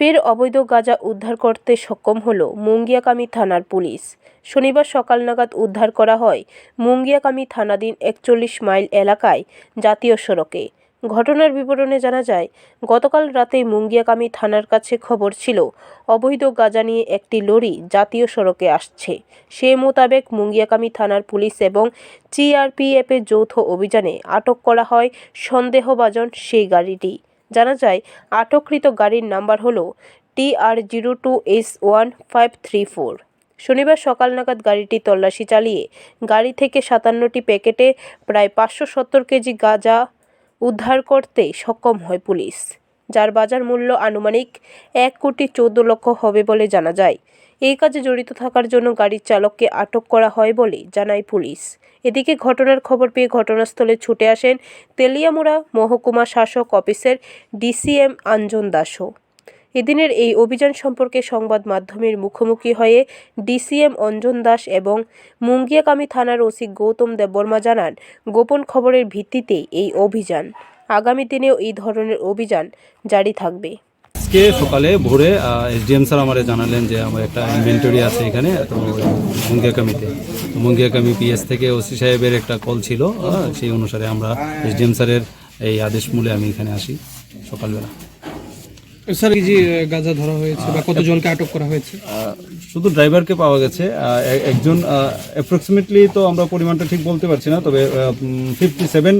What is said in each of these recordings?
ফের অবৈধ গাঁজা উদ্ধার করতে সক্ষম হলো মুঙ্গিয়াকামী থানার পুলিশ। শনিবার সকাল নাগাদ উদ্ধার করা হয় মুঙ্গিয়াকামী থানাধীন একচল্লিশ মাইল এলাকায় জাতীয় সড়কে। ঘটনার বিবরণে জানা যায়, গতকাল রাতে মুঙ্গিয়াকামী থানার কাছে খবর ছিল, অবৈধ গাঁজা নিয়ে একটি লরি জাতীয় সড়কে আসছে। সে মোতাবেক মুঙ্গিয়াকামী থানার পুলিশ এবং জিআরপিএফের যৌথ অভিযানে আটক করা হয় সন্দেহভাজন সেই গাড়িটি। জানা যায়, আটককৃত গাড়ির নাম্বার হল T R zero two S one five three four. শনিবার সকাল নাগাদ গাড়িটি তল্লাশি চালিয়ে গাড়ি থেকে সাতান্নটি প্যাকেটে প্রায় পাঁচশো সত্তর কেজি গাঁজা উদ্ধার করতে সক্ষম হয় পুলিশ। যার বাজার মূল্য আনুমানিক এক কোটি চৌদ্দ লক্ষ হবে বলে জানা যায়। এই কাজে জড়িত থাকার জন্য গাড়ির চালককে আটক করা হয় বলে জানায় পুলিশ। এদিকে ঘটনার খবর পেয়ে ঘটনাস্থলে ছুটে আসেন তেলিয়ামুড়া মহকুমা শাসক অফিসের ডিসিএম আঞ্জন দাসও। এদিনের এই অভিযান সম্পর্কে সংবাদ মাধ্যমের মুখোমুখি হয়ে ডিসিএম অঞ্জন দাস এবং মুঙ্গিয়াকামী থানার ওসি গৌতম দেববর্মা জানান, গোপন খবরের ভিত্তিতে এই অভিযান। আগামী দিনেও এই ধরনের অভিযান জারি থাকবে। আজকে সকালে ভোরে এসডিএম স্যার আমারে জানালেন যে আমার একটা ইনভেন্টরি আছে এখানে, তো মুঙ্গিয়াকামিতে মুঙ্গিয়া কামি পিএস থেকে ওসি সাহেবের একটা কল ছিল সেই অনুসারে আমরা এসডিএম স্যারের এই আদেশ মূলে আমি এখানে আসি সকালবেলা। স্যার এই যে গাঁজা ধরা হয়েছে বা কতজনকে আটক করা হয়েছে? শুধু ড্রাইভারকে পাওয়া গেছে একজন অ্যাপ্রক্সিমেটলি তো আমরা পরিমাণটা ঠিক বলতে পারছি না তবে ফিফটি সেভেন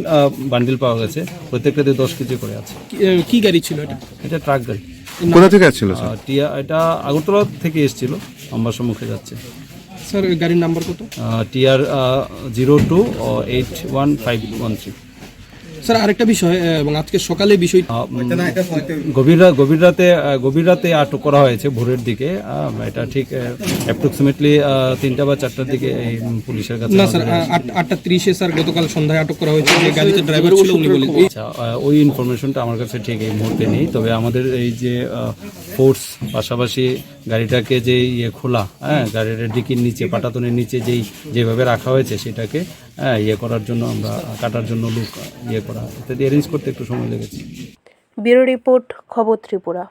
বান্ডিল পাওয়া গেছে প্রত্যেকটাতে দশ কেজি করে আছে। কি- গাড়ি ছিল এটা? এটা ট্রাক গাড়ি। কোথা থেকে আসছিল টিয়া এটা আগরতলা থেকে এসেছিল আমার সম্মুখে যাচ্ছে। স্যার ওই গাড়ির নাম্বার কত? TR zero two eight one five one three sir আরেকটা বিষয় এবং আজকে সকালে বিষয় গভীর গভীর রাতে গভীর রাতে আটক করা হয়েছে ভোরের দিকে। এটা ঠিক অ্যাপ্রক্সিমেটলি তিনটা বা চারটার দিকে এই পুলিশের কাছে না স্যার আট- আটটা ত্রিশে স্যার গতকাল সন্ধ্যায় আটক করা হয়েছে যে গাড়িতে ড্রাইভার ছিল উনি বলেন। আচ্ছা, ওই ইনফরমেশনটা আমার কাছে ঠিক এই মুহূর্তে নেই তবে আমাদের এই যে ফোর্স পাশাপাশি গাড়িটাকে যে ইয়ে খোলা হ্যাঁ গাড়ির ডিকির নিচে, পাটাতনের নিচে যেই, যেভাবে রাখা হয়েছে সেটাকে হ্যাঁ ইয়ে করার জন্য আমরা, কাটার জন্য লুক ইয়ে করা, ইত্যাদি অ্যারেঞ্জ করতে একটু সময় লেগেছে। ব্যুরো রিপোর্ট খবর ত্রিপুরা।